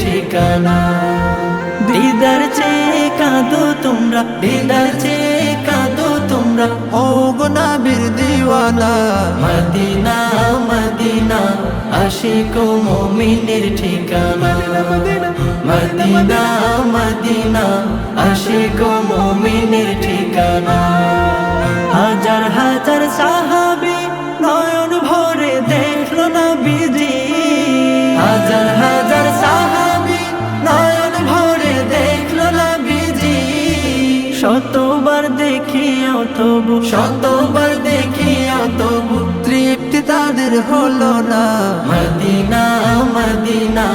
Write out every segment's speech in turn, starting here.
ঠিকানা। দিদার চেয়ে কাঁদো তোমরা দিদার চেয়ে কাঁদো তোমরা। ও গুনাবির দিওয়ানা। মদিনা মদিনা আশিক মুমিনের ঠিকানা। মদিনা মদিনা আশিক মুমিনের ঠিকানা। শতবার দেখিও তবু শতবার দেখিও তবু তৃপ্তি তাদের হলো না। মদিনা মদিনা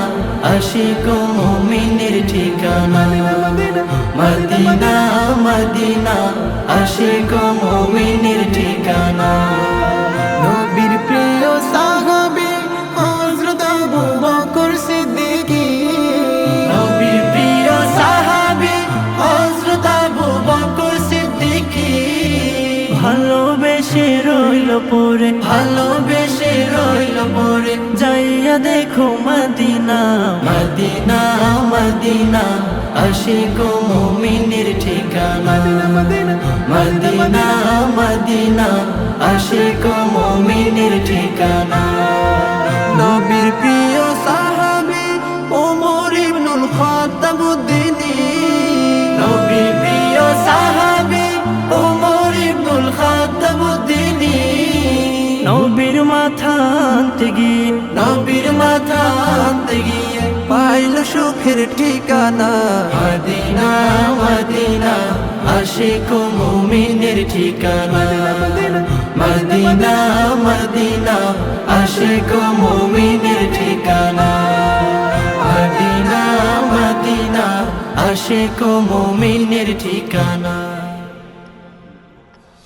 আশিক মুমিনের ঠিকানা। মদিনা মদিনা আশিক মুমিনের ঠিকানা। পরে ভালোবেসে রইল পরে। যাইয়া দেখো মদিনা। মদিনা মদিনা, আশিক মুমিনের ঠিকানা। মদিনা মদিনা, আশিক মুমিনের ঠিকানা। মাথা আনতে গিয়ে নবীর মাথা আনতে গিয়ে পাইল সুখের ঠিকানা। মদিনা মদিনা, আশিক মুমিনের ঠিকানা। মদিনা মদিনা, আশিক মুমিনের ঠিকানা। মদিনা মদিনা, আশিক মুমিনের ঠিকানা।